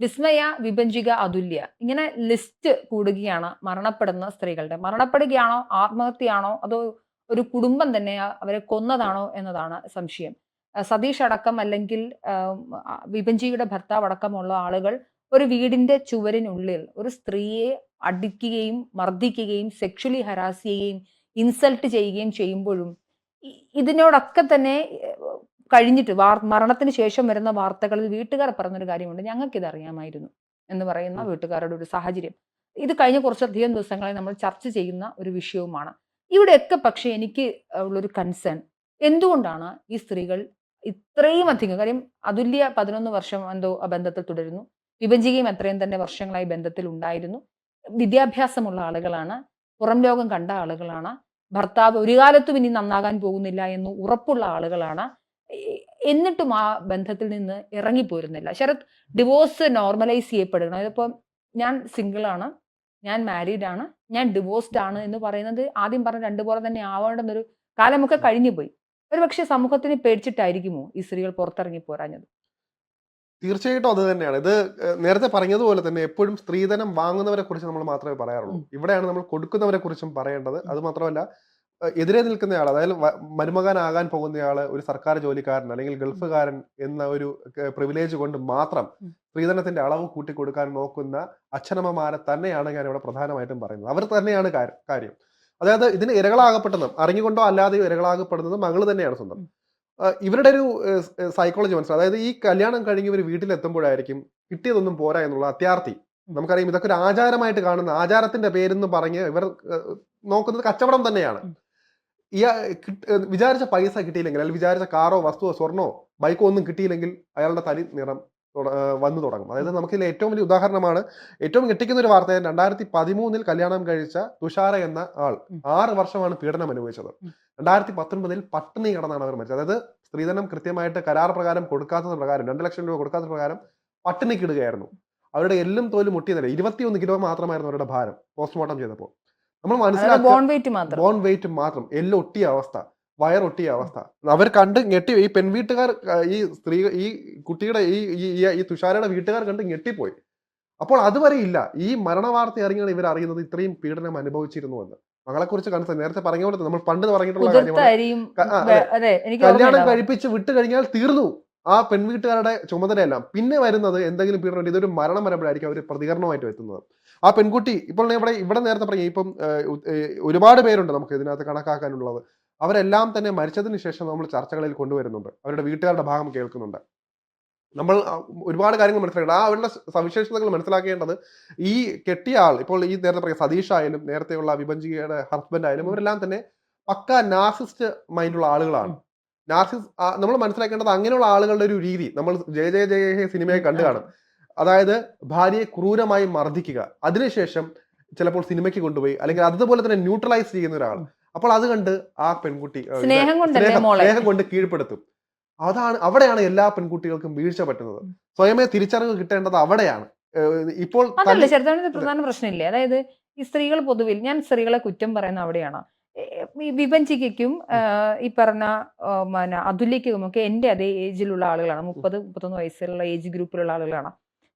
വിസ്മയ വിഭജിക അതുല്യ. ഇങ്ങനെ ലിസ്റ്റ് കൂടുകയാണ് മരണപ്പെടുന്ന സ്ത്രീകളുടെ. മരണപ്പെടുകയാണോ ആത്മഹത്യയാണോ അതോ ഒരു കുടുംബം തന്നെ അവരെ കൊന്നതാണോ എന്നതാണ് സംശയം. സതീഷ് അടക്കം അല്ലെങ്കിൽ വിഭഞ്ചിയുടെ ഭർത്താവ് അടക്കമുള്ള ആളുകൾ ഒരു വീടിന്റെ ചുവരിനുള്ളിൽ ഒരു സ്ത്രീയെ അടിക്കുകയും മർദ്ദിക്കുകയും സെക്ഷലി ഹരാസ് ചെയ്യുകയും ഇൻസൾട്ട് ചെയ്യുകയും ചെയ്യുമ്പോഴും ഇതിനോടൊക്കെ തന്നെ കഴിഞ്ഞിട്ട് വാർ മരണത്തിന് ശേഷം വരുന്ന വാർത്തകളിൽ വീട്ടുകാർ പറഞ്ഞൊരു കാര്യമുണ്ട്. ഞങ്ങൾക്ക് അറിയാമായിരുന്നു എന്ന് പറയുന്ന. വീട്ടുകാരുടെ ഒരു സാഹചര്യം. ഇത് കഴിഞ്ഞ കുറച്ചധികം ദിവസങ്ങളായി നമ്മൾ ചർച്ച ചെയ്യുന്ന ഒരു വിഷയവുമാണ്. ഇവിടെയൊക്കെ പക്ഷേ എനിക്ക് ഉള്ളൊരു കൺസേൺ എന്തുകൊണ്ടാണ് ഈ സ്ത്രീകൾ ഇത്രയും അധികം കാര്യം അതുല്യ പതിനൊന്ന് വർഷം എന്തോ ബന്ധത്തിൽ തുടരുന്നു. വിഭജികയും എത്രയും തന്നെ വർഷങ്ങളായി ബന്ധത്തിൽ ഉണ്ടായിരുന്നു. വിദ്യാഭ്യാസമുള്ള ആളുകളാണ് പുറം ലോകം കണ്ട ആളുകളാണ് ഭർത്താവ് ഒരു കാലത്തും ഇനി നന്നാകാൻ പോകുന്നില്ല എന്ന് ഉറപ്പുള്ള ആളുകളാണ്. എന്നിട്ടും ആ ബന്ധത്തിൽ നിന്ന് ഇറങ്ങിപ്പോരുന്നില്ല. ശരത് ഡിവോഴ്സ് നോർമലൈസ് ചെയ്യപ്പെടുകയാണ് അതിപ്പം ഞാൻ സിംഗിൾ ആണ് ഞാൻ മാരീഡ് ആണ് ഞാൻ ഡിവോഴ്സ്ഡ് ആണ് എന്ന് പറയുന്നത് ആദ്യം പറഞ്ഞ രണ്ടു പോലെ തന്നെ ആവേണ്ടെന്നൊരു കാലമൊക്കെ കഴിഞ്ഞു പോയി ഒരു പക്ഷെ സമൂഹത്തിന് പേടിച്ചിട്ടായിരിക്കുമോ ഈ സ്ത്രീകൾ പുറത്തിറങ്ങി പോരാഞ്ഞത്? തീർച്ചയായിട്ടും അത് തന്നെയാണ്. ഇത് നേരത്തെ പറഞ്ഞതുപോലെ തന്നെ എപ്പോഴും സ്ത്രീധനം വാങ്ങുന്നവരെ കുറിച്ച് നമ്മൾ മാത്രമേ പറയാറുള്ളൂ. ഇവിടെയാണ് നമ്മൾ കൊടുക്കുന്നവരെ കുറിച്ചും പറയേണ്ടത് അത് മാത്രമല്ല എതിരെ നിൽക്കുന്നയാൾ അതായത് മരുമകനാകാൻ പോകുന്നയാൾ ഒരു സർക്കാർ ജോലിക്കാരൻ അല്ലെങ്കിൽ ഗൾഫുകാരൻ എന്ന ഒരു പ്രിവിലേജ് കൊണ്ട് മാത്രം. സ്ത്രീധനത്തിന്റെ അളവ് കൂട്ടിക്കൊടുക്കാൻ നോക്കുന്ന അച്ഛനമ്മമാരെ തന്നെയാണ് ഞാൻ ഇവിടെ പ്രധാനമായിട്ടും പറയുന്നത്. അവർ തന്നെയാണ് കാര്യം. അതായത് ഇതിന് ഇരകളാകപ്പെട്ടതും അറിഞ്ഞുകൊണ്ടോ അല്ലാതെയോ ഇരകളാകപ്പെടുന്നത് മകൾ തന്നെയാണ് സ്വന്തം. ഇവരുടെ ഒരു സൈക്കോളജി മനസ്സിലാവും അതായത് ഈ കല്യാണം കഴിഞ്ഞ് ഇവർ വീട്ടിലെത്തുമ്പോഴായിരിക്കും കിട്ടിയതൊന്നും പോരാ എന്നുള്ള അത്യാർത്ഥി. നമുക്കറിയാം ഇതൊക്കെ ഒരു ആചാരമായിട്ട് കാണുന്ന ആചാരത്തിന്റെ പേരെന്ന് പറഞ്ഞ് ഇവർ നോക്കുന്നത് കച്ചവടം തന്നെയാണ്. ഏഹ്, വിചാരിച്ച പൈസ കിട്ടിയില്ലെങ്കിൽ അല്ലെങ്കിൽ വിചാരിച്ച കാറോ വസ്തുവോ സ്വർണോ ബൈക്കോ ഒന്നും കിട്ടിയില്ലെങ്കിൽ അയാളുടെ തനി നിറം വന്നു തുടങ്ങും. അതായത് നമുക്കിതിൽ ഏറ്റവും വലിയ ഉദാഹരണമാണ് ഏറ്റവും ഞെട്ടിക്കുന്ന ഒരു വാർത്ത രണ്ടായിരത്തി പതിമൂന്നിൽ കല്യാണം കഴിച്ച തുഷാര എന്ന ആൾ ആറ് വർഷമാണ് പീഡനം അനുഭവിച്ചത്. രണ്ടായിരത്തി പത്തൊൻപതിൽ പട്ടിണി കിടന്നാണ് അവർ മരിച്ചത്. അതായത് സ്ത്രീധനം കൃത്യമായിട്ട് കരാർ പ്രകാരം കൊടുക്കാത്തത് പ്രകാരം രണ്ട് ലക്ഷം രൂപ കൊടുക്കാത്ത പ്രകാരം പട്ടിണിക്കിടുകയായിരുന്നു. അവരുടെ എല്ലും തോലും മുട്ടിയതല്ല ഇരുപത്തിയൊന്ന് കിലോ മാത്രമായിരുന്നു അവരുടെ ഭാരം പോസ്റ്റ്മോർട്ടം ചെയ്തപ്പോൾ. നമ്മൾ മനസ്സിലാക്കുക ബോൺ വെയിറ്റ് മാത്രം. ബോൺ വെയിറ്റ് മാത്രം. എല്ലാം ഒട്ടിയ അവസ്ഥ വയറൊട്ടിയ അവസ്ഥ. അവർ കണ്ട് ഞെട്ടി ഈ പെൺവീട്ടുകാർ ഈ സ്ത്രീ ഈ കുട്ടിയുടെ ഈ ഈ- തുഷാരയുടെ വീട്ടുകാർ കണ്ട് ഞെട്ടിപ്പോയി. അപ്പോൾ അതുവരെ ഇല്ല. ഈ മരണവാർത്ത ഇറങ്ങിയാണ് ഇവർ അറിയുന്നത് ഇത്രയും പീഡനം അനുഭവിച്ചിരുന്നു എന്ന് മകളെക്കുറിച്ച് കണ്ടത് നേരത്തെ പറഞ്ഞ പോലെ നമ്മൾ പണ്ട് പറഞ്ഞിട്ടുള്ള കാര്യമാണ്. കല്യാണം. കഴിപ്പിച്ച് വിട്ട് കഴിഞ്ഞാൽ തീർന്നു ആ പെൺവീട്ടുകാരുടെ ചുമതലയെല്ലാം. പിന്നെ വരുന്നത് എന്തെങ്കിലും പീഡനം ഇതൊരു മരണം വരുമ്പോഴായിരിക്കും അവർ പ്രതികരണമായിട്ട് എത്തുന്നത്. ആ പെൺകുട്ടി ഇപ്പോൾ ഇവിടെ ഇവിടെ നേരത്തെ പറയും ഇപ്പം ഒരുപാട് പേരുണ്ട് നമുക്ക് ഇതിനകത്ത് കണക്കാക്കാനുള്ളത്. അവരെല്ലാം തന്നെ മരിച്ചതിന് ശേഷം നമ്മൾ ചർച്ചകളിൽ കൊണ്ടുവരുന്നുണ്ട്. അവരുടെ വീട്ടുകാരുടെ ഭാഗം കേൾക്കുന്നുണ്ട്. നമ്മൾ ഒരുപാട് കാര്യങ്ങൾ മനസ്സിലാക്കണം ആ അവരുടെ സവിശേഷതകൾ മനസ്സിലാക്കേണ്ടത് ഈ കെട്ടിയ ആൾ ഇപ്പോൾ ഈ നേരത്തെ പറയാം സതീഷ് ആയാലും നേരത്തെയുള്ള വിഭജികയുടെ ഹസ്ബൻഡ് ആയാലും അവരെല്ലാം തന്നെ പക്ക നാസിസ്റ്റ് മൈൻഡുള്ള ആളുകളാണ്. നാസിസ് നമ്മൾ മനസ്സിലാക്കേണ്ടത് അങ്ങനെയുള്ള ആളുകളുടെ ഒരു രീതി നമ്മൾ ജയ ജയ ജയ സിനിമയെ കണ്ടു കാണും. അതായത് ഭാര്യയെ ക്രൂരമായി മർദ്ദിക്കുക. അതിനുശേഷം ചിലപ്പോൾ സിനിമയ്ക്ക് കൊണ്ടുപോയി അല്ലെങ്കിൽ അതുപോലെ തന്നെ ന്യൂട്രലൈസ് ചെയ്യുന്ന ഒരാൾ അപ്പോൾ അത് കണ്ട് ആ പെൺകുട്ടി സ്നേഹം കൊണ്ട് കീഴ്പ്പെടുത്തും. അതാണ് അവിടെയാണ് എല്ലാ പെൺകുട്ടികൾക്കും വീഴ്ച പറ്റുന്നത്. സ്വയമേ തിരിച്ചറിവ് കിട്ടേണ്ടത് അവിടെയാണ്. ഇപ്പോൾ ചെറുതായിട്ട് പ്രധാന പ്രശ്നമില്ലേ? അതായത് ഈ സ്ത്രീകൾ പൊതുവിൽ ഞാൻ സ്ത്രീകളെ കുറ്റം പറയുന്ന അവിടെയാണ്. ഏ, ഈ പറഞ്ഞ അതുല്യക്കും ഒക്കെ എന്റെ അതേ ഏജിലുള്ള ആളുകളാണ്. മുപ്പത് മുപ്പത്തൊന്ന് വയസ്സിലുള്ള ഏജ് ഗ്രൂപ്പിലുള്ള ആളുകളാണ്.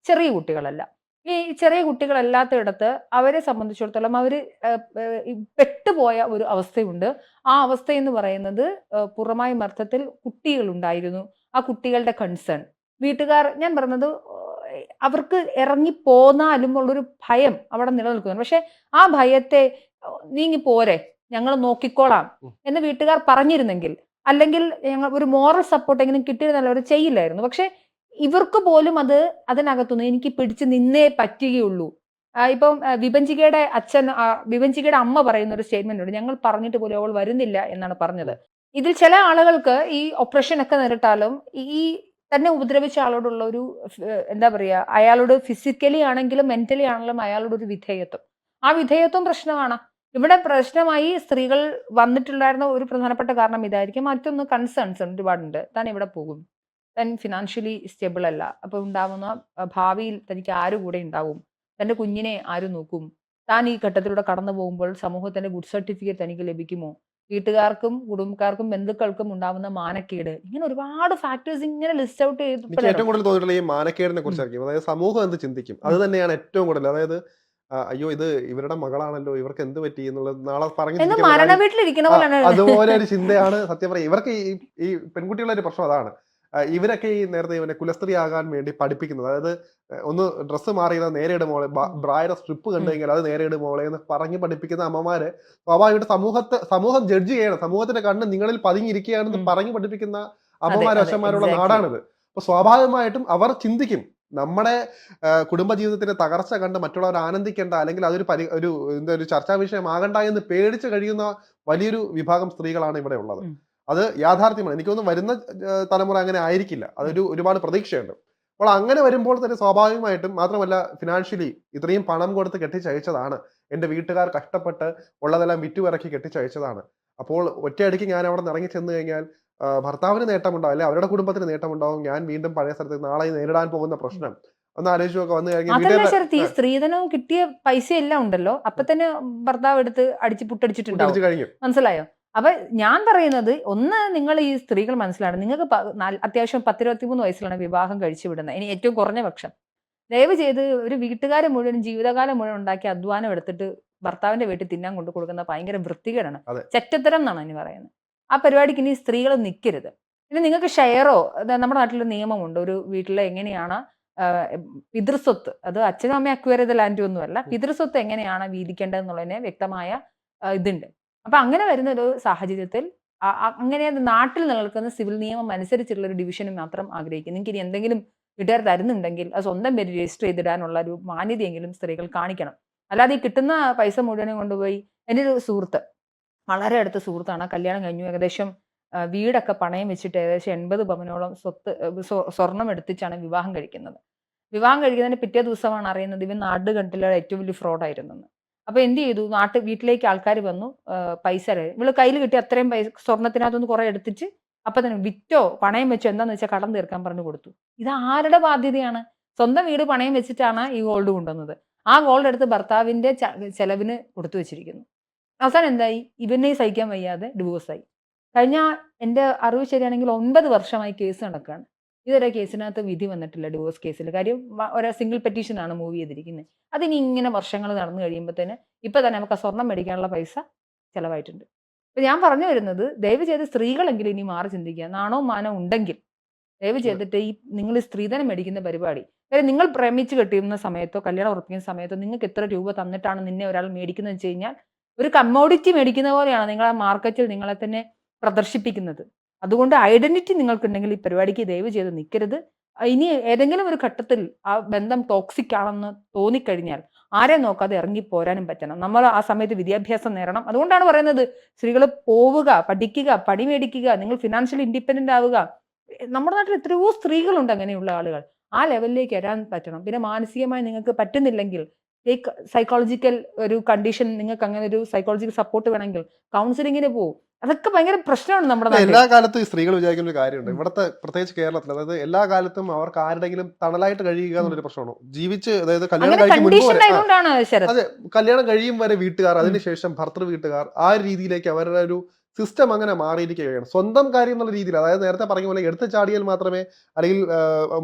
ചെറിയ കുട്ടികളല്ല. ഈ ചെറിയ കുട്ടികളല്ലാത്തയിടത്ത് അവരെ സംബന്ധിച്ചിടത്തോളം അവർ പെട്ടുപോയ ഒരു അവസ്ഥയുണ്ട്. ആ അവസ്ഥ എന്ന് പറയുന്നത് പൂർണമായും പുറമായ അർത്ഥത്തിൽ കുട്ടികളുണ്ടായിരുന്നു. ആ കുട്ടികളുടെ കൺസേൺ വീട്ടുകാർ ഞാൻ പറഞ്ഞത് അവർക്ക് ഇറങ്ങി പോന്നാലും ഉള്ളൊരു ഭയം അവിടെ നിലനിൽക്കുന്നു. പക്ഷെ ആ ഭയത്തെ നീങ്ങി പോരെ ഞങ്ങൾ നോക്കിക്കോളാം. എന്ന് വീട്ടുകാർ പറഞ്ഞിരുന്നെങ്കിൽ അല്ലെങ്കിൽ ഞങ്ങൾ ഒരു മോറൽ സപ്പോർട്ട് എങ്കിലും കിട്ടിയിരുന്നല്ലോ അവർ ചെയ്യില്ലായിരുന്നു. പക്ഷെ ഇവർക്ക് പോലും അത് അതിനകത്തുനിന്ന് എനിക്ക് പിടിച്ച് നിന്നേ പറ്റുകയുള്ളൂ. ഇപ്പം വിഭഞ്ചികയുടെ അച്ഛൻ വിഭഞ്ചികയുടെ അമ്മ പറയുന്ന ഒരു സ്റ്റേറ്റ്മെന്റ് ഉണ്ട്. ഞങ്ങൾ പറഞ്ഞിട്ട് പോലും അവൾ വരുന്നില്ല എന്നാണ് പറഞ്ഞത്. ഇതിൽ ചില ആളുകൾക്ക് ഈ ഓപ്പറേഷൻ ഒക്കെ നേരിട്ടാലും ഈ തന്നെ ഉപദ്രവിച്ച ആളോടുള്ള ഒരു എന്താ പറയുക അയാളോട് ഫിസിക്കലി ആണെങ്കിലും മെന്റലി ആണെങ്കിലും അയാളോട് ഒരു വിധേയത്വം. ആ വിധേയത്വം പ്രശ്നമാണ്. ഇവിടെ പ്രശ്നമായി സ്ത്രീകൾ വന്നിട്ടുണ്ടായിരുന്ന ഒരു പ്രധാനപ്പെട്ട കാരണം ഇതായിരിക്കും. മറ്റൊന്ന് കൺസേൺസ് ഒരുപാടുണ്ട്. താൻ ഇവിടെ പോകും താൻ ഫിനാൻഷ്യലി സ്റ്റേബിൾ അല്ല. അപ്പോൾ ഉണ്ടാവുന്ന ഭാവിയിൽ തനിക്ക് ആര് കൂടെ ഉണ്ടാവും? തന്റെ കുഞ്ഞിനെ ആര് നോക്കും? താൻ ഈ ഘട്ടത്തിലൂടെ കടന്നു പോകുമ്പോൾ സമൂഹത്തിന്റെ ഗുഡ് സർട്ടിഫിക്കറ്റ് തനിക്ക് ലഭിക്കുമോ? വീട്ടുകാർക്കും കുടുംബക്കാർക്കും ബന്ധുക്കൾക്കും ഉണ്ടാവുന്ന മാനക്കേട്. ഇങ്ങനെ ഒരുപാട് ഫാക്ടേഴ്സ് ഇങ്ങനെ ലിസ്റ്റ് ഔട്ട് ചെയ്ത് ഏറ്റവും കൂടുതൽ തോന്നിയിട്ടുള്ള ഈ മാനക്കേടിനെ കുറിച്ചായിരിക്കും അതായത് സമൂഹം എന്ത് ചിന്തിക്കും? അത് തന്നെയാണ് ഏറ്റവും കൂടുതൽ. അതായത് അയ്യോ ഇത് ഇവരുടെ മകളാണല്ലോ ഇവർക്ക് എന്ത് പറ്റി എന്നുള്ളത് നാളെ പറഞ്ഞു അതുപോലെ ഒരു ചിന്തയാണ് സത്യം പറയാം. ഇവർക്ക് ഈ ഈ പെൺകുട്ടികളുടെ ഒരു പ്രശ്നം അതാണ്. ഇവരൊക്കെ ഈ നേരത്തെ ഇവനെ കുലസ്ത്രീ ആകാൻ വേണ്ടി പഠിപ്പിക്കുന്നത്. അതായത് ഒന്ന് ഡ്രസ്സ് മാറിയത് നേരെ ഇട് മോളെ ബ- ബ്രായുടെ സ്ട്രിപ്പ് കണ്ടു കഴിഞ്ഞാൽ അത് നേരെ മോളെ എന്ന് പറഞ്ഞ് പഠിപ്പിക്കുന്ന അമ്മമാര് സ്വാഭാവികമായിട്ട് സമൂഹത്തെ സമൂഹം ജഡ്ജ് ചെയ്യണം. സമൂഹത്തിന്റെ കണ്ണ് നിങ്ങളിൽ പതിഞ്ഞിരിക്കുകയാണെന്ന് ഉം. പറഞ്ഞ് പഠിപ്പിക്കുന്ന അമ്മമാരും അതെ, അച്ഛന്മാരുള്ള. നാടാണിത്. അപ്പൊ സ്വാഭാവികമായിട്ടും അവർ ചിന്തിക്കും. നമ്മുടെ കുടുംബ കുടുംബജീവിതത്തിന്റെ തകർച്ച കണ്ട് മറ്റുള്ളവർ ആനന്ദിക്കേണ്ട അല്ലെങ്കിൽ അതൊരു പരി ഒരു എന്താ ഒരു ചർച്ചാ വിഷയമാകണ്ട എന്ന് പേടിച്ച് കഴിയുന്ന വലിയൊരു വിഭാഗം സ്ത്രീകളാണ് ഇവിടെ ഉള്ളത്. അത് യാഥാർത്ഥ്യമാണ്. എനിക്കൊന്നും വരുന്ന തലമുറ അങ്ങനെ ആയിരിക്കില്ല. അതൊരു ഒരുപാട് പ്രതീക്ഷയുണ്ട്. അപ്പോൾ അങ്ങനെ വരുമ്പോൾ തന്നെ സ്വാഭാവികമായിട്ടും മാത്രമല്ല ഫിനാൻഷ്യലി ഇത്രയും പണം കൊടുത്ത് കെട്ടിച്ചയച്ചതാണ്. എന്റെ വീട്ടുകാർ കഷ്ടപ്പെട്ട് ഉള്ളതെല്ലാം വിറ്റുവിറക്കി കെട്ടിച്ചയച്ചതാണ്. അപ്പോൾ ഒറ്റയടിക്ക് ഞാൻ അവിടെ നിന്ന് ഇറങ്ങി ചെന്ന് കഴിഞ്ഞാൽ ഭർത്താവിന് നേട്ടമുണ്ടാവും അല്ലെ അവരുടെ കുടുംബത്തിന് നേട്ടമുണ്ടാവും. ഞാൻ വീണ്ടും പഴയ സ്ഥലത്ത് നാളെ നേരിടാൻ പോകുന്ന പ്രശ്നം. ഒന്ന് ആലോചിച്ച് നോക്കാം വന്നു കഴിഞ്ഞാൽ ഈ സ്ത്രീധനവും കിട്ടിയ പൈസ എല്ലാം ഉണ്ടല്ലോ. അപ്പൊ തന്നെ ഭർത്താവ് എടുത്ത് അടിച്ച് പുട്ടടിച്ചിട്ടുണ്ട് മനസ്സിലായോ? അപ്പൊ ഞാൻ പറയുന്നത് ഒന്ന് നിങ്ങൾ ഈ സ്ത്രീകൾ മനസ്സിലാണ്. നിങ്ങൾക്ക് അത്യാവശ്യം പത്തിരുപത്തിമൂന്ന് വയസ്സിലാണ് വിവാഹം കഴിച്ചു വിടുന്നത്. ഇനി ഏറ്റവും കുറഞ്ഞ പക്ഷം. ദയവ് ചെയ്ത് ഒരു വീട്ടുകാരെ മുഴുവൻ ജീവിതകാലം മുഴുവൻ ഉണ്ടാക്കി അധ്വാനം എടുത്തിട്ട് ഭർത്താവിന്റെ വീട്ടിൽ തിന്നാൻ കൊണ്ടു കൊടുക്കുന്ന ഭയങ്കര വൃത്തികേടാണ്. ചെറ്റത്തരം എന്നാണ് ഇനി പറയുന്നത്. ആ പരിപാടിക്ക് ഇനി സ്ത്രീകൾ നിൽക്കരുത് പിന്നെ നിങ്ങൾക്ക് ഷെയറോ നമ്മുടെ നാട്ടിലൊരു നിയമമുണ്ട്. ഒരു വീട്ടിലെ എങ്ങനെയാണ് പിതൃസ്വത്ത് അത് അച്ഛനും അമ്മയും അക്വയർ ചെയ്ത ലാൻഡ് ഒന്നുമല്ല. പിതൃസ്വത്ത് എങ്ങനെയാണ് വീതിക്കേണ്ടതെന്നുള്ളതിന് വ്യക്തമായ ഇതുണ്ട്. അപ്പൊ അങ്ങനെ വരുന്ന ഒരു സാഹചര്യത്തിൽ അങ്ങനെ നാട്ടിൽ നിലനിൽക്കുന്ന സിവിൽ നിയമം അനുസരിച്ചുള്ള ഒരു ഡിവിഷൻ മാത്രം ആഗ്രഹിക്കുന്നു നിങ്ങൾക്ക് ഇനി എന്തെങ്കിലും വീട്ടുകാർ തരുന്നുണ്ടെങ്കിൽ അത് സ്വന്തം പേര് രജിസ്റ്റർ ചെയ്തിടാനുള്ള ഒരു മാന്യതയെങ്കിലും സ്ത്രീകൾ കാണിക്കണം. അല്ലാതെ ഈ കിട്ടുന്ന പൈസ മുഴുവനും കൊണ്ടുപോയി എന്റെ ഒരു സുഹൃത്ത് വളരെ അടുത്ത സുഹൃത്താണ്. കല്യാണം കഴിഞ്ഞു. ഏകദേശം വീടൊക്കെ പണയം വെച്ചിട്ട് ഏകദേശം എൺപത് പവനോളം സ്വത്ത് സ്വർണം എടുത്തിച്ചാണ് വിവാഹം കഴിക്കുന്നത്. വിവാഹം കഴിക്കുന്നതിന് പിറ്റേ ദിവസമാണ് അറിയുന്നത് ഇവൻ കണ്ടിലുള്ള ഏറ്റവും വലിയ ഫ്രോഡായിരുന്നെന്ന് അപ്പൊ എന്ത് ചെയ്തു? നാട്ട് വീട്ടിലേക്ക് ആൾക്കാർ വന്നു. പൈസ. ഇവൾ കയ്യിൽ കിട്ടിയ അത്രയും പൈസ സ്വർണത്തിനകത്തുനിന്ന് കുറെ എടുത്തിട്ട് അപ്പൊ തന്നെ വിറ്റോ? പണയം വെച്ചോ? എന്താന്ന് വെച്ചാൽ കടം തീർക്കാൻ പറഞ്ഞു കൊടുത്തു. ഇത് ആരുടെ ബാധ്യതയാണ്? സ്വന്തം വീട് പണയം വെച്ചിട്ടാണ് ഈ ഗോൾഡ് കൊണ്ടുവന്നത്. ആ ഗോൾഡ് എടുത്ത് ഭർത്താവിന്റെ ചെലവിന് കൊടുത്തു വെച്ചിരിക്കുന്നു. അവസാനം എന്തായി? ഇവനെ സഹിക്കാൻ വയ്യാതെ ഡിവോഴ്സായി കഴിഞ്ഞ എന്റെ അറിവ് ശരിയാണെങ്കിൽ ഒൻപത് വർഷമായി കേസ് നടക്കുകയാണ് ഇതുവരെ കേസിനകത്ത് വിധി വന്നിട്ടില്ല ഡിവോഴ്സ് കേസിൽ കാര്യം ഒരാ സിംഗിൾ പെറ്റീഷനാണ് മൂവ് ചെയ്തിരിക്കുന്നത് അതിനി ഇങ്ങനെ വർഷങ്ങൾ നടന്നു കഴിയുമ്പോഴത്തേന് ഇപ്പൊ തന്നെ നമുക്ക് ആ സ്വർണം മേടിക്കാനുള്ള പൈസ ചിലവായിട്ടുണ്ട്. അപ്പൊ ഞാൻ പറഞ്ഞു വരുന്നത് ദയവ് ചെയ്ത് സ്ത്രീകളെങ്കിലും ഇനി മാറി ചിന്തിക്കുക. നാണോ മാനോ ഉണ്ടെങ്കിൽ ദയവ് ചെയ്തിട്ട് ഈ നിങ്ങൾ സ്ത്രീധനം മേടിക്കുന്ന പരിപാടി. കാര്യം നിങ്ങൾ പ്രേമിച്ച് കെട്ടിയുന്ന സമയത്തോ കല്യാണം ഉറപ്പിക്കുന്ന സമയത്തോ നിങ്ങൾക്ക് എത്ര രൂപ തന്നിട്ടാണ് നിന്നെ ഒരാൾ മേടിക്കുന്നത് വെച്ച് കഴിഞ്ഞാൽ ഒരു കമ്മോഡിറ്റി മേടിക്കുന്ന പോലെയാണ് നിങ്ങൾ ആ മാർക്കറ്റിൽ നിങ്ങളെ തന്നെ പ്രദർശിപ്പിക്കുന്നത്. അതുകൊണ്ട് ഐഡന്റിറ്റി നിങ്ങൾക്കുണ്ടെങ്കിൽ ഈ പരിപാടിക്ക് ദയവ് ചെയ്ത് നിൽക്കരുത് ഇനി ഏതെങ്കിലും ഒരു ഘട്ടത്തിൽ ആ ബന്ധം ടോക്സിക് ആണെന്ന് തോന്നിക്കഴിഞ്ഞാൽ ആരെ നോക്കാതെ ഇറങ്ങി പോരാനും പറ്റണം. നമ്മൾ ആ സമയത്ത് വിദ്യാഭ്യാസം നേടണം. അതുകൊണ്ടാണ് പറയുന്നത് സ്ത്രീകൾ പോവുക പഠിക്കുക പണി മേടിക്കുക നിങ്ങൾ ഫിനാൻഷ്യലി ഇൻഡിപെൻഡന്റ് ആവുക. നമ്മുടെ നാട്ടിൽ എത്രയോ സ്ത്രീകളുണ്ട് അങ്ങനെയുള്ള ആളുകൾ. ആ ലെവലിലേക്ക് വരാൻ പറ്റണം. പിന്നെ മാനസികമായി നിങ്ങൾക്ക് പറ്റുന്നില്ലെങ്കിൽ ടേക്ക് സൈക്കോളജിക്കൽ ഒരു കണ്ടീഷൻ നിങ്ങൾക്ക് അങ്ങനെ ഒരു സൈക്കോളജിക്കൽ സപ്പോർട്ട് വേണമെങ്കിൽ കൗൺസിലിങ്ങിന് പോകും അതൊക്കെ ഭയങ്കര പ്രശ്നമാണ് നമ്മുടെ എല്ലാ കാലത്തും ഈ സ്ത്രീകൾ വിചാരിക്കുന്ന ഒരു കാര്യമുണ്ട്. ഇവിടുത്തെ പ്രത്യേകിച്ച് കേരളത്തിൽ അതായത് എല്ലാ കാലത്തും അവർക്ക് ആരുടെങ്കിലും തണലായിട്ട് കഴിയുക എന്നുള്ളൊരു പ്രശ്നമാണ്. ജീവിച്ച് അതായത് കല്യാണം കഴിയും കഴിക്കും അതെ കല്യാണം കഴിയും വരെ വീട്ടുകാർ അതിനുശേഷം ഭർത്തൃ വീട്ടുകാർ ആ രീതിയിലേക്ക് അവരുടെ ഒരു സിസ്റ്റം അങ്ങനെ മാറിയിരിക്കുകയാണ്. സ്വന്തം കാര്യം എന്നുള്ള രീതിയിൽ അതായത് നേരത്തെ പറഞ്ഞ പോലെ എടുത്ത് ചാടിയാൽ മാത്രമേ അല്ലെങ്കിൽ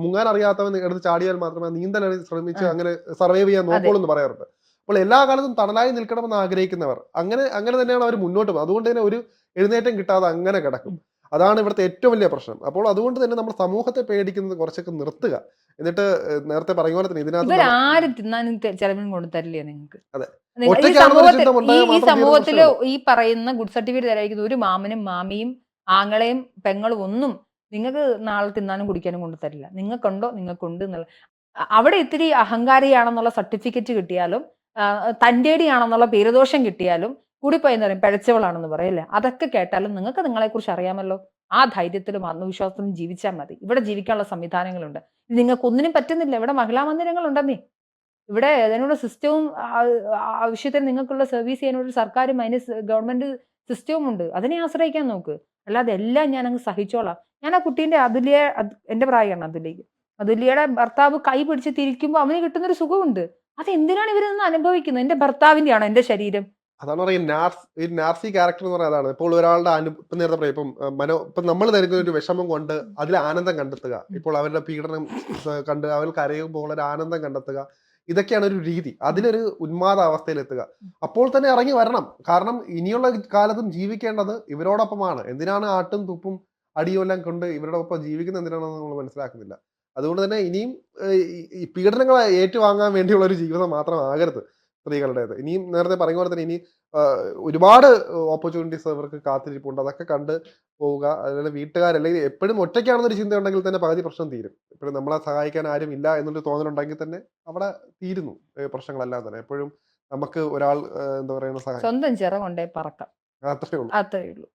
മുങ്ങാൻ അറിയാത്തവൻ എടുത്ത് ചാടിയാൽ മാത്രമേ നീന്തൽ ശ്രമിച്ച് അങ്ങനെ സർവൈവ് ചെയ്യാൻ. നോക്കുള്ളൂ എന്ന് പറയാറുണ്ട്. അപ്പോൾ എല്ലാ കാലത്തും തണലായി നിൽക്കണമെന്ന് ആഗ്രഹിക്കുന്നവർ അങ്ങനെ അങ്ങനെ തന്നെയാണ് അവർ മുന്നോട്ട് പോകുന്നത്. അതുകൊണ്ട് തന്നെ ഒരു എഴുന്നേറ്റം കിട്ടാതെ അങ്ങനെ കിടക്കും. അതാണ് ഇവിടുത്തെ ഏറ്റവും വലിയ പ്രശ്നം. അപ്പോൾ അതുകൊണ്ട് തന്നെ നമ്മൾ സമൂഹത്തെ പേടിക്കുന്നത് കുറച്ചൊക്കെ നിർത്തുക. എന്നിട്ട് നേരത്തെ പറഞ്ഞ പോലെ തന്നെ ഇതിനകത്ത് ആരും തിന്നാനും ചെലവിനും കൊണ്ട് തരില്ലേ നിങ്ങൾക്ക്. അതെ. ഈ സമൂഹത്തിൽ സമൂഹത്തിൽ ഈ പറയുന്ന ഗുഡ് സർട്ടിഫിക്കറ്റ് തരായിരിക്കുന്ന ഒരു മാമനും മാമിയും ആങ്ങളെയും പെങ്ങളും ഒന്നും നിങ്ങൾക്ക് നാളെ തിന്നാനും കുടിക്കാനും കൊണ്ടു തരില്ല. നിങ്ങൾക്കുണ്ടോ? നിങ്ങൾക്കുണ്ട് എന്നുള്ള അവിടെ ഇത്തിരി അഹങ്കാരിയാണെന്നുള്ള സർട്ടിഫിക്കറ്റ് കിട്ടിയാലും തന്റെടിയാണെന്നുള്ള പേരുദോഷം കിട്ടിയാലും കൂടിപ്പോയി എന്ന് പറയും പിഴച്ചവളാണെന്ന് പറയില്ലേ അതൊക്കെ കേട്ടാലും നിങ്ങൾക്ക് നിങ്ങളെക്കുറിച്ച് അറിയാമല്ലോ. ആ ധൈര്യത്തിലും ആത്മവിശ്വാസത്തിലും ജീവിച്ചാൽ മതി. ഇവിടെ ജീവിക്കാനുള്ള സംവിധാനങ്ങളുണ്ട്. നിങ്ങൾക്ക് ഒന്നിനും പറ്റുന്നില്ല. ഇവിടെ മഹിളാ മന്ദിരങ്ങളുണ്ടെന്നേ. ഇവിടെ അതിനുള്ള സിസ്റ്റവും ആവശ്യത്തിന് നിങ്ങൾക്കുള്ള സർവീസ് ചെയ്യാനുള്ള സർക്കാരും അതിന് ഗവൺമെന്റ് സിസ്റ്റവും ഉണ്ട്. അതിനെ ആശ്രയിക്കാൻ നോക്ക്. അല്ലാതെ എല്ലാം ഞാൻ അങ്ങ് സഹിച്ചോളാം. ഞാൻ ആ കുട്ടീന്റെ അതുല്യ എന്റെ പ്രായമാണ് അതുല്യക്ക് അതുല്യയുടെ ഭർത്താവ് കൈ പിടിച്ച് തിരിക്കുമ്പോൾ അവന് കിട്ടുന്നൊരു സുഖമുണ്ട്. അത് എന്തിനാണ് ഇവരൊന്നും അനുഭവിക്കുന്നത്? എന്റെ ഭർത്താവിന്റെയാണോ എന്റെ ശരീരം? അതാണ് പറയുന്നത് നാർസ് ഈ നാർസി ക്യാരക്ടർ എന്ന് പറയുന്നത് അതാണ്. ഇപ്പോൾ ഒരാളുടെ അനു ഇപ്പം നേരത്തെ പറയാം ഇപ്പം മനോ ഇപ്പം നമ്മൾ നൽകുന്ന ഒരു വിഷമം കൊണ്ട് അതിൽ ആനന്ദം കണ്ടെത്തുക. ഇപ്പോൾ അവരുടെ പീഡനം കണ്ട് അവർ കരയുമ്പോൾ ഒരു ആനന്ദം കണ്ടെത്തുക. ഇതൊക്കെയാണ് ഒരു രീതി. അതിലൊരു ഉന്മാദ അവസ്ഥയിലെത്തുക അപ്പോൾ തന്നെ ഇറങ്ങി വരണം. കാരണം ഇനിയുള്ള കാലത്തും ജീവിക്കേണ്ടത് ഇവരോടൊപ്പമാണ്. എന്തിനാണ് ആട്ടും തുപ്പും അടിയും എല്ലാം കൊണ്ട് ഇവരുടെ ഒപ്പം ജീവിക്കുന്നത് എന്തിനാണെന്ന് നമ്മൾ മനസ്സിലാക്കുന്നില്ല. അതുകൊണ്ട് തന്നെ ഇനിയും പീഡനങ്ങളെ ഏറ്റുവാങ്ങാൻ വേണ്ടിയുള്ള ഒരു ജീവിതം മാത്രമാകരുത് സ്ത്രീകളുടേത് ഇനിയും നേരത്തെ പറഞ്ഞ പോലെ തന്നെ ഇനി ഒരുപാട് ഓപ്പർച്യൂണിറ്റീസ് അവർക്ക് കാത്തിരിപ്പുണ്ട്. അതൊക്കെ കണ്ട് പോവുക. അതുപോലെ വീട്ടുകാർ അല്ലെങ്കിൽ എപ്പോഴും ഒറ്റയ്ക്കാണെന്നൊരു ചിന്ത ഉണ്ടെങ്കിൽ തന്നെ പകുതി പ്രശ്നം തീരും. എപ്പോഴും നമ്മളെ സഹായിക്കാൻ ആരും ഇല്ല എന്നൊരു തോന്നലുണ്ടെങ്കിൽ തന്നെ അവിടെ തീരുന്നു പ്രശ്നങ്ങളെല്ലാം തന്നെ. എപ്പോഴും നമുക്ക് ഒരാൾ എന്താ പറയുക സഹായം. സ്വന്തം ചിറ കൊണ്ടേ പറക്കാം. അത്രേ ഉള്ളൂ. അത്രയേ ഉള്ളൂ.